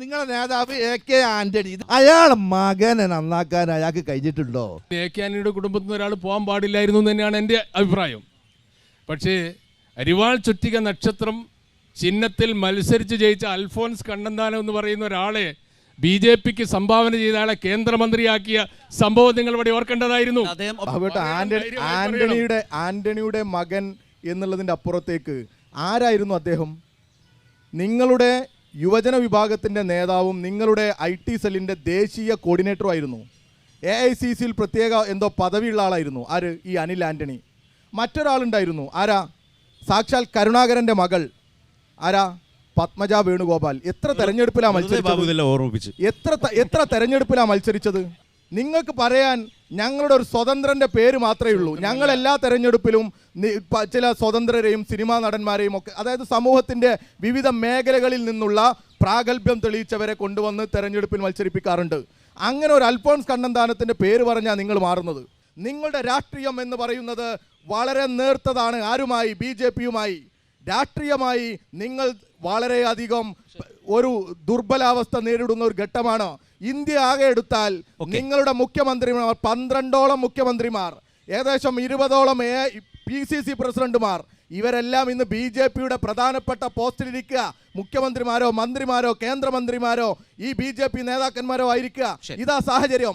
നിങ്ങളുടെ നേതാവ് A K Antony. അയാളെ മകനെ നന്നാക്കാൻ അയാൾക്ക് കഴിഞ്ഞിട്ടുണ്ടോ? എ കെ ആന്റണിയുടെ കുടുംബത്തിൽ നിന്ന് ഒരാൾ പോകാൻ പാടില്ലായിരുന്നു തന്നെയാണ് എന്റെ അഭിപ്രായം. പക്ഷേ അരിവാൾ ചുറ്റിക നക്ഷത്രം ചിഹ്നത്തിൽ മത്സരിച്ച് ജയിച്ച അൽഫോൻസ് കണ്ണന്താനം എന്ന് പറയുന്ന ഒരാളെ ബി ജെ പിക്ക് സംഭാവന ചെയ്ത ആളെ കേന്ദ്രമന്ത്രിയാക്കിയ സംഭവം നിങ്ങൾ ഇവിടെ ഓർക്കേണ്ടതായിരുന്നു. ആന്റണിയുടെ ആന്റണിയുടെ മകൻ എന്നുള്ളതിന്റെ അപ്പുറത്തേക്ക് ആരായിരുന്നു അദ്ദേഹം? നിങ്ങളുടെ യുവജന വിഭാഗത്തിന്റെ നേതാവും നിങ്ങളുടെ ഐ ടി സെല്ലിന്റെ ദേശീയ കോർഡിനേറ്ററും ആയിരുന്നു. എ ഐ സി സിയിൽ പ്രത്യേക എന്തോ പദവിയുള്ള ആളായിരുന്നു. ആര്? ഈ അനിൽ ആന്റണി മറ്റൊരാളുണ്ടായിരുന്നു. ആരാ? സാക്ഷാൽ കരുണാകരന്റെ മകൾ. ആരാ? പത്മജ വേണുഗോപാൽ. എത്ര തെരഞ്ഞെടുപ്പിലാണ് മത്സരിച്ചത്? എത്ര എത്ര തെരഞ്ഞെടുപ്പിലാണ് മത്സരിച്ചത്? നിങ്ങൾക്ക് പറയാൻ ഞങ്ങളുടെ ഒരു സ്വതന്ത്രന്റെ പേര് മാത്രമേ ഉള്ളൂ. ഞങ്ങൾ എല്ലാ തെരഞ്ഞെടുപ്പിലും ചില സ്വതന്ത്രരെയും സിനിമാ നടന്മാരെയും ഒക്കെ അതായത് സമൂഹത്തിന്റെ വിവിധ മേഖലകളിൽ നിന്നുള്ള പ്രാഗൽഭ്യം തെളിയിച്ചവരെ കൊണ്ടുവന്ന് തെരഞ്ഞെടുപ്പിൽ മത്സരിപ്പിക്കാറുണ്ട്. അങ്ങനെ ഒരു അൽഫോൺസ് കണ്ണന്താനത്തിന്റെ പേര് പറഞ്ഞാൽ നിങ്ങൾ മാറുന്നത്. നിങ്ങളുടെ രാഷ്ട്രീയം എന്ന് പറയുന്നത് വളരെ നേർത്തതാണ്. ആരുമായി? ബി ജെ പിയുമായി. രാഷ്ട്രീയമായി നിങ്ങൾ വളരെയധികം ഒരു ദുർബലാവസ്ഥ നേരിടുന്ന ഒരു ഘട്ടമാണ്. ഇന്ത്യ ആകെ എടുത്താൽ നിങ്ങളുടെ മുഖ്യമന്ത്രിമാർ പന്ത്രണ്ടോളം മുഖ്യമന്ത്രിമാർ ഏകദേശം ഇരുപതോളം എ പി സി സി പ്രസിഡന്റുമാർ ഇവരെല്ലാം ഇന്ന് ബി ജെ പിയുടെ പ്രധാനപ്പെട്ട പോസ്റ്റിലിരിക്കുക. മുഖ്യമന്ത്രിമാരോ മന്ത്രിമാരോ കേന്ദ്രമന്ത്രിമാരോ ഈ ബി ജെ പി നേതാക്കന്മാരോ ആയിരിക്കുക. ഇതാ സാഹചര്യം.